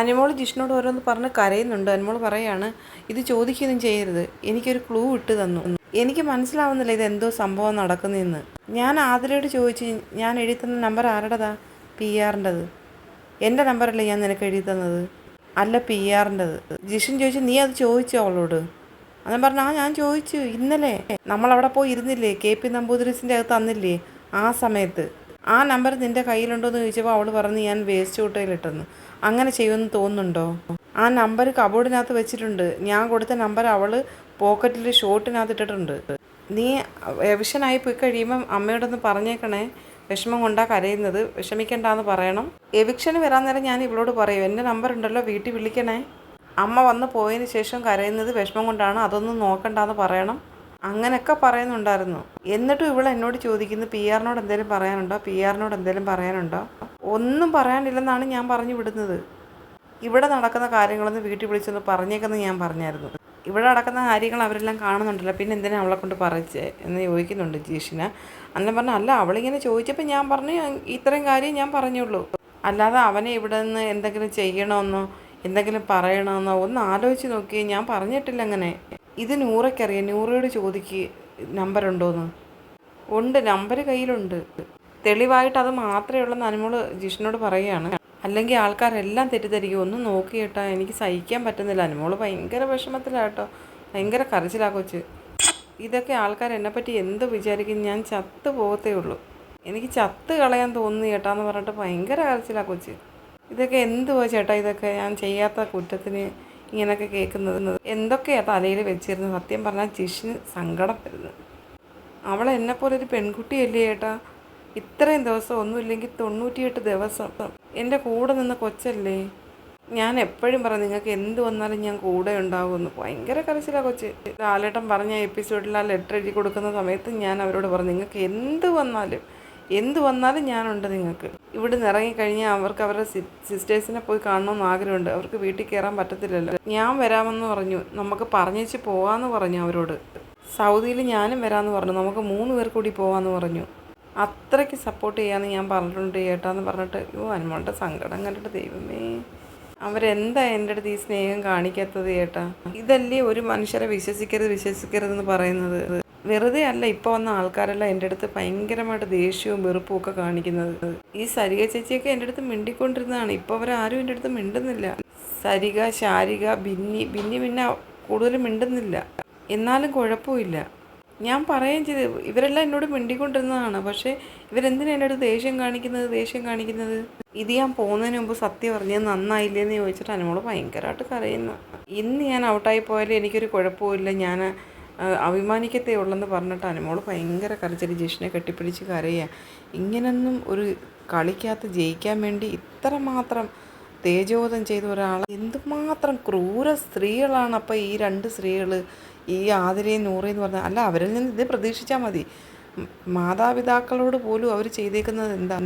അനുമോൾ ജിഷ്ണോട് ഓരോന്ന് പറഞ്ഞ് കരയുന്നുണ്ട്. അനുമോൾ പറയാണ് ഇത് ചോദിക്കുകയൊന്നും ചെയ്യരുത്. എനിക്കൊരു ക്ലൂ ഇട്ട് തന്നു. എനിക്ക് മനസ്സിലാവുന്നില്ല ഇത് എന്തോ സംഭവം നടക്കുന്നതെന്ന് ഞാൻ ആതിരയോട് ചോദിച്ചു ഞാൻ എഴുതി തന്ന നമ്പർ ആരുടേതാ പി ആറിന്റെത് എന്റെ നമ്പറല്ലേ ഞാൻ നിനക്ക് എഴുതി തന്നത് അല്ല പി ആറിന്റെത് ജിഷൻ ചോദിച്ചു നീ അത് ചോദിച്ചോ അവളോട്? അന്ന് പറഞ്ഞു ആ ഞാൻ ചോദിച്ചു. ഇന്നലെ നമ്മളവിടെ പോയി ഇരുന്നില്ലേ? കെ പി നമ്പൂതിരിസിന്റെ അകത്ത് തന്നില്ലേ? ആ സമയത്ത്. ആ നമ്പർ നിന്റെ കയ്യിലുണ്ടോ എന്ന് ചോദിച്ചപ്പോൾ അവൾ പറഞ്ഞ് ഞാൻ വേസ്റ്റ് കൂട്ടയിലിട്ടെന്ന്. അങ്ങനെ ചെയ്യുമെന്ന് തോന്നുന്നുണ്ടോ? ആ നമ്പർ കബോർഡിനകത്ത് വെച്ചിട്ടുണ്ട്. ഞാൻ കൊടുത്ത നമ്പർ അവൾ പോക്കറ്റിൽ ഷോട്ടിനകത്ത് ഇട്ടിട്ടുണ്ട്. നീ എവിഷനായി പോയി കഴിയുമ്പം അമ്മയോടൊന്ന് പറഞ്ഞേക്കണേ. വിഷമം കൊണ്ടാ കരയുന്നത്. വിഷമിക്കണ്ടെന്ന് പറയണം. എവിക്ഷന് വരാൻ നേരം ഞാൻ ഇവളോട് പറയും എന്റെ നമ്പർ ഉണ്ടല്ലോ വീട്ടിൽ വിളിക്കണേ. അമ്മ വന്ന് പോയതിന് ശേഷം കരയുന്നത് വിഷമം കൊണ്ടാണ് അതൊന്നും നോക്കണ്ടെന്ന് പറയണം. അങ്ങനെയൊക്കെ പറയുന്നുണ്ടായിരുന്നു. എന്നിട്ടും ഇവൾ എന്നോട് ചോദിക്കുന്നു പി ആറിനോട് എന്തെങ്കിലും പറയാനുണ്ടോ? പി ആറിനോട് എന്തെങ്കിലും പറയാനുണ്ടോ? ഒന്നും പറയാനില്ലെന്നാണ് ഞാൻ പറഞ്ഞു വിടുന്നത്. ഇവിടെ നടക്കുന്ന കാര്യങ്ങളൊന്ന് വീട്ടിൽ വിളിച്ചൊന്ന് പറഞ്ഞേക്കെന്ന് ഞാൻ പറഞ്ഞായിരുന്നു. ഇവിടെ നടക്കുന്ന കാര്യങ്ങൾ അവരെല്ലാം കാണുന്നുണ്ടല്ലോ പിന്നെ എന്തിനാ അവളെ കൊണ്ട് പറയിച്ചേ? എന്ന് ചോദിക്കുന്നുണ്ട് ജീഷിന. അന്നേരം പറഞ്ഞു അല്ല അവളിങ്ങനെ ചോദിച്ചപ്പോൾ ഞാൻ പറഞ്ഞു ഇത്രയും കാര്യം ഞാൻ പറഞ്ഞുള്ളൂ. അല്ലാതെ അവനെ ഇവിടെ നിന്ന് എന്തെങ്കിലും ചെയ്യണമെന്നോ എന്തെങ്കിലും പറയണമെന്നോ ഒന്ന് ആലോചിച്ച് നോക്കി ഞാൻ പറഞ്ഞിട്ടില്ല അങ്ങനെ. ഇത് നൂറയ്ക്കറിയാം. നൂറയോട് ചോദിക്ക് നമ്പർ ഉണ്ടോന്ന് ഉണ്ട് നമ്പർ കയ്യിലുണ്ട്. തെളിവായിട്ട് അത് മാത്രമേ ഉള്ളെന്ന് അനുമോൾ ജിഷ്ണോട് പറയുകയാണ്. അല്ലെങ്കിൽ ആൾക്കാരെല്ലാം തെറ്റിദ്ധരിക്കും. ഒന്ന് നോക്കി കേട്ടാ എനിക്ക് സഹിക്കാൻ പറ്റുന്നില്ല. അനുമോൾ ഭയങ്കര വിഷമത്തിലാട്ടോ ഭയങ്കര കരച്ചിലാ കൊച്ച്. ഇതൊക്കെ ആൾക്കാർ എന്നെപ്പറ്റി എന്ത് വിചാരിക്കും? ഞാൻ ചത്ത് പോകത്തേ ഉള്ളൂ. എനിക്ക് ചത്ത് കളയാൻ തോന്നുന്നു ചേട്ടാന്ന് പറഞ്ഞിട്ട് ഭയങ്കര കരച്ചിലാ കൊച്ച്. ഇതൊക്കെ എന്തുവാ ചേട്ടാ ഇതൊക്കെ? ഞാൻ ചെയ്യാത്ത കുറ്റത്തിന് ഇങ്ങനെയൊക്കെ കേൾക്കുന്നത് എന്തൊക്കെയാ തലയിൽ വെച്ചിരുന്നത്? സത്യം പറഞ്ഞാൽ ജിഷിന് സങ്കടം വരുന്നത് അവൾ എന്നെപ്പോലെ ഒരു പെൺകുട്ടിയല്ലേ ചേട്ടാ ഇത്രയും ദിവസം ഒന്നുമില്ലെങ്കിൽ തൊണ്ണൂറ്റിയെട്ട് ദിവസം എന്റെ കൂടെ നിന്ന കൊച്ചല്ലേ? ഞാൻ എപ്പോഴും പറയും നിങ്ങൾക്ക് എന്ത് വന്നാലും ഞാൻ കൂടെ ഉണ്ടാവുമെന്ന്. ഭയങ്കര കരച്ചിലാണ് കൊച്ച്. ലാലേട്ടൻ പറഞ്ഞ എപ്പിസോഡിൽ ആ ലെറ്റർ എഴുതി കൊടുക്കുന്ന സമയത്ത് ഞാൻ അവരോട് പറഞ്ഞു നിങ്ങൾക്ക് എന്ത് വന്നാലും എന്ത് വന്നാലും ഞാനുണ്ട് നിങ്ങൾക്ക്. ഇവിടെ നിന്ന് ഇറങ്ങിക്കഴിഞ്ഞാൽ അവർക്ക് അവരുടെ സിസ്റ്റേഴ്സിനെ പോയി കാണണമെന്ന് ആഗ്രഹമുണ്ട്. അവർക്ക് വീട്ടിൽ കയറാൻ പറ്റത്തില്ലല്ലോ. ഞാൻ വരാമെന്ന് പറഞ്ഞു. നമുക്ക് പറഞ്ഞേച്ച് പോവാന്ന് പറഞ്ഞു അവരോട്. സൗദിയിൽ ഞാനും വരാമെന്ന് പറഞ്ഞു. നമുക്ക് മൂന്ന് പേർ കൂടി പോവാന്ന് പറഞ്ഞു. അത്രയ്ക്ക് സപ്പോർട്ട് ചെയ്യാമെന്ന് ഞാൻ പറഞ്ഞിട്ടുണ്ട് ചേട്ടാന്ന് പറഞ്ഞിട്ട്. ഓ അനുമോളുടെ സങ്കടം കണ്ടിട്ട് ദൈവമേ. അവരെന്താ എന്റെ അടുത്ത് ഈ സ്നേഹം കാണിക്കാത്തത് ചേട്ടാ ഇതല്ലേ ഒരു മനുഷ്യരെ വിശ്വസിക്കരുത് വിശ്വസിക്കരുതെന്ന് പറയുന്നത്. വെറുതെ അല്ല ഇപ്പോൾ വന്ന ആൾക്കാരെല്ലാം എന്റെ അടുത്ത് ഭയങ്കരമായിട്ട് ദേഷ്യവും വെറുപ്പും ഒക്കെ കാണിക്കുന്നത്. ഈ സരിക ചേച്ചിയൊക്കെ എന്റെ അടുത്ത് മിണ്ടിക്കൊണ്ടിരുന്നതാണ്. ഇപ്പോൾ അവരാരും എന്റെ അടുത്ത് മിണ്ടുന്നില്ല. സരിക ശാരിക ബിന്നി ബിന്നി പിന്നെ കൂടുതലും മിണ്ടുന്നില്ല. എന്നാലും കുഴപ്പമില്ല. ഞാൻ പറയുകയും ചെയ്ത് ഇവരെല്ലാം എന്നോട് മിണ്ടിക്കൊണ്ടിരുന്നതാണ്. പക്ഷേ ഇവരെന്തിനാ എന്റെ അടുത്ത് ദേഷ്യം കാണിക്കുന്നത് ദേഷ്യം കാണിക്കുന്നത്? ഇത് ഞാൻ പോകുന്നതിന് മുമ്പ് സത്യം പറഞ്ഞത് നന്നായില്ലേന്ന് ചോദിച്ചിട്ട് അനുമോൾ ഭയങ്കരമായിട്ട് കരയുന്നു. ഇന്ന് ഞാൻ ഔട്ടായി പോയാലും എനിക്കൊരു കുഴപ്പമില്ല ഞാൻ അഭിമാനിക്കത്തേ ഉള്ളെന്ന് പറഞ്ഞിട്ടാണ്. മോൾ ഭയങ്കര കരച്ചിൽ ജിഷിനെ കെട്ടിപ്പിടിച്ച് കരയുക ഇങ്ങനൊന്നും ഒരു കളിക്കകത്ത് ജയിക്കാൻ വേണ്ടി ഇത്രമാത്രം തേജോധം ചെയ്ത ഒരാൾ എന്തുമാത്രം ക്രൂര സ്ത്രീകളാണ് അപ്പോൾ ഈ രണ്ട് സ്ത്രീകൾ ഈ ആതിരയും നൂറയും എന്ന് പറഞ്ഞാൽ അല്ല അവരിൽ നിന്ന് ഇത് പ്രതീക്ഷിച്ചാൽ മതി. മാതാപിതാക്കളോട് പോലും അവർ ചെയ്തേക്കുന്നത് എന്താ?